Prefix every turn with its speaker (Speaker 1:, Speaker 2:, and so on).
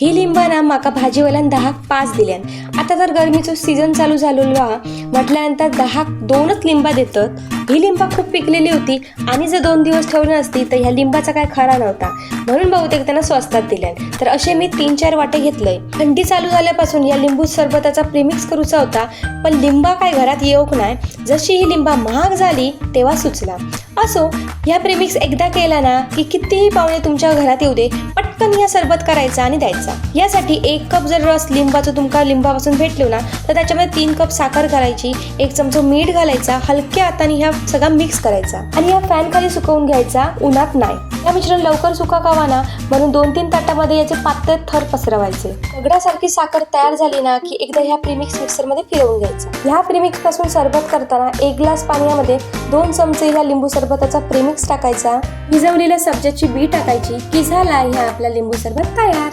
Speaker 1: ही लिंबा ना म्हाका भाजीवाल्यान दहाक पाच दिल्यान. आता तर गरमीचो सीझन चालू झालेलो हा म्हटल्यानंतर दहाक दोनच लिंबा देतात. ही लिंबा खूप पिकलेली होती आणि जर दोन दिवस ठेवली नसती तर ह्या लिंबाचा काय खरा नव्हता. म्हणून बहुतेक त्यांना स्वस्तात दिल्यान. तर असे मी तीन चार वाटे घेतलंय. थंडी चालू झाल्यापासून या लिंबू सरबताचा प्रिमिक्स करूचा होता पण लिंबा काय घरात येऊक नाही जशी ही लिंबा महाग झाली तेव्हा सुचला. असो ह्या प्रेमिक्स एकदा केला ना की कितीही पाहुणे तुमच्या घरात येऊ दे पटकन या सरबत करायचा आणि द्यायचा. यासाठी एक कप जर रस लिंबाचं तुमका लिंबापासून भेटलो ना तर त्याच्यामध्ये तीन कप साखर घालायची एक चमचा मीठ घालायचा हलक्या हाताने ह्या सगळा मिक्स करायचा. आणि या फॅन खाली सुकवून घ्यायचा उन्हात नाही. या मिश्रण लवकर सुका कावा ना म्हणून दोन तीन ताटामध्ये याचे पातळ थर पसरवायचे. दगडासारखी साखर तयार झाली ना की एकदा ह्या प्रीमिक्स मिक्सरमध्ये फिरवून घ्यायचं. ह्या प्रीमिक्सपासून सरबत करताना एक ग्लास पाण्यामध्ये दोन चमचे ह्या लिंबू सरबताचा प्रीमिक्स टाकायचा. भिजवलेल्या सब्जाची बी टाकायची की झाला ह्या आपला लिंबू सरबत तयार?